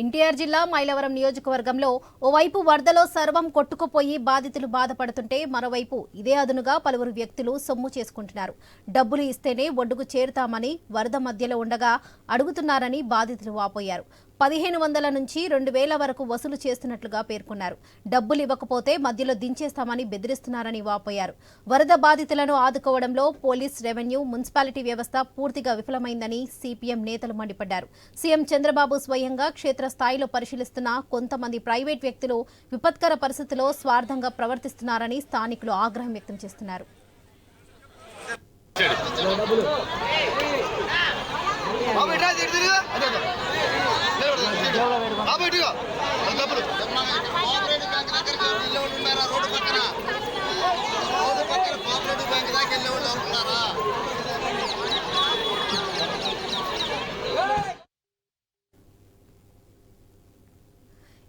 ఎన్టీఆర్ జిల్లా మైలవరం నియోజకవర్గంలో ఓవైపు వరదలో సర్వం కొట్టుకుపోయి బాధితులు బాధపడుతుంటే మరోవైపు ఇదే అదునుగా పలువురు వ్యక్తులు సొమ్ము చేసుకుంటున్నారు. డబ్బులు ఇస్తేనే ఒడ్డుకు చేరుతామని వరద మధ్యలో ఉండగా అడుగుతున్నారని బాధితులు వాపోయారు. పదిహేను వందల నుంచి రెండు వేల వరకు వసూలు చేస్తున్నట్లుగా పేర్కొన్నారు. డబ్బులు ఇవ్వకపోతే మధ్యలో దించేస్తామని బెదిరిస్తున్నారని వాపోయారు. వరద బాధితులను ఆదుకోవడంలో పోలీస్ రెవెన్యూ మున్సిపాలిటీ వ్యవస్థ పూర్తిగా విఫలమైందని సిపిఎం నేతలు మండిపడ్డారు. సీఎం చంద్రబాబు స్వయంగా క్షేత్రస్థాయిలో పరిశీలిస్తున్న కొంతమంది ప్రైవేట్ వ్యక్తులు విపత్కర పరిస్థితిలో స్వార్థంగా ప్రవర్తిస్తున్నారని స్థానికులు ఆగ్రహం వ్యక్తం చేస్తున్నారు. బాబు ఇట్లా ఇటు అదే అదే. నిలబడు.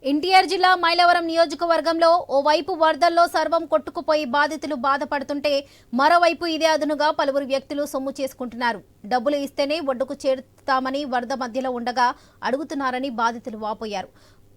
ఎన్టీఆర్ జిల్లా మైలవరం నియోజకవర్గంలో ఓవైపు వరదల్లో సర్వం కొట్టుకుపోయి బాధితులు బాధపడుతుంటే మరోవైపు ఇదే అదునుగా పలువురు వ్యక్తులు సొమ్ము చేసుకుంటున్నారు. డబ్బులు ఇస్తేనే ఒడ్డుకు చేరుతామని వరద మధ్యలో ఉండగా అడుగుతున్నారని బాధితులు వాపోయారు.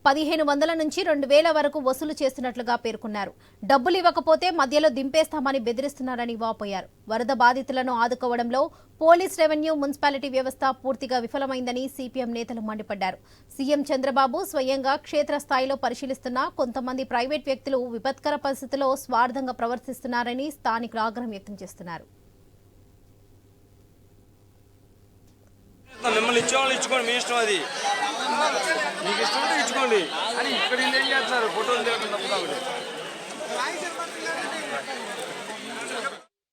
పదిహేను వందల నుంచి రెండు వేల వరకు వసూలు చేస్తున్నట్లుగా పేర్కొన్నారు. డబ్బులు ఇవ్వకపోతే మధ్యలో దింపేస్తామని బెదిరిస్తున్నారని వాపోయారు. వరద బాధితులను ఆదుకోవడంలో పోలీస్ రెవెన్యూ మున్సిపాలిటీ వ్యవస్థ పూర్తిగా విఫలమైందని సిపిఎం నేతలు మండిపడ్డారు. సీఎం చంద్రబాబు స్వయంగా క్షేత్రస్థాయిలో పరిశీలిస్తున్న కొంతమంది ప్రైవేట్ వ్యక్తులు విపత్కర పరిస్థితిలో స్వార్థంగా ప్రవర్తిస్తున్నారని స్థానికులు ఆగ్రహం వ్యక్తం చేస్తున్నారు. మిమ్మల్ని ఇచ్చేవాళ్ళు ఇచ్చుకోండి మీ ఇష్టం అది. మీకు ఇష్టమైతే ఇచ్చుకోండి. అని ఇక్కడ ఏం చేస్తున్నారు? ఫోటోలు దిగడం